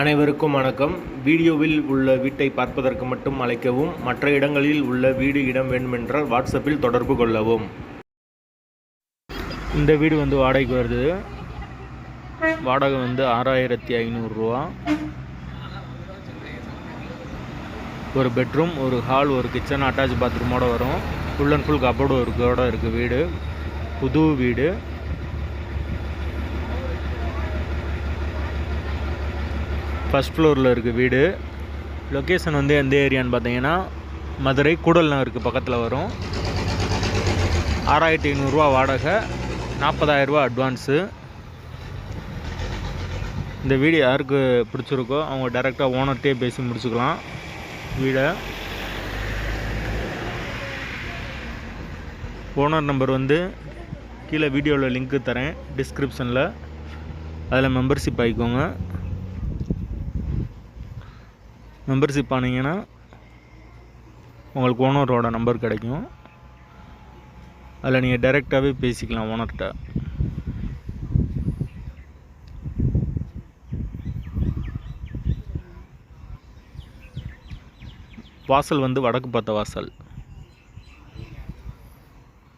அனைவருக்கும் வணக்கம். வீடியோவில் உள்ள வீட்டை பார்ப்பதற்கு மட்டும் அழைக்கவும் மற்ற இடங்களில் உள்ள வீடு இடம் வேண்டுமென்றால் வாட்ஸ்அப்பில் தொடர்பு கொள்ளவும். இந்த வீடு வந்து வாடகைக்கு வருது. வாடகை வந்து ஆறாயிரத்தி ஐநூறுரூவா ஒரு பெட்ரூம் ஒரு ஹால் ஒரு கிச்சன் அட்டாச் பாத்ரூமோட வரும். ஃபுல் அண்ட் ஃபுல் கபோர்டு ஒர்க்கோட இருக்குது வீடு. புது வீடு. ஃபஸ்ட் ஃப்ளோரில் இருக்குது வீடு. லொக்கேஷன் வந்து எந்த ஏரியான்னு பார்த்தீங்கன்னா மதுரை கூடல் நகருக்கு பக்கத்தில் வரும். ஆறாயிரத்தி ஐநூறுரூவா வாடகை நாற்பதாயிரரூவா அட்வான்ஸு இந்த வீடு யாருக்கு பிடிச்சிருக்கோ அவங்க டேரெக்டாக ஓனர்கிட்டே பேசி முடிச்சுக்கலாம். வீடை. ஓனர் நம்பர் வந்து கீழே வீடியோவில் லிங்க்கு தரேன் டிஸ்கிரிப்ஷனில் அதில் மெம்பர்ஷிப் ஆகிக்கோங்க. மெம்பர்ஷிப் ஆனீங்கன்னா உங்களுக்கு ஓனரோட நம்பர் கிடைக்கும். அதில் நீங்கள் டைரெக்டாகவே பேசிக்கலாம் ஓனர்கிட்ட வாசல் வந்து வடக்கு பார்த்த வாசல்.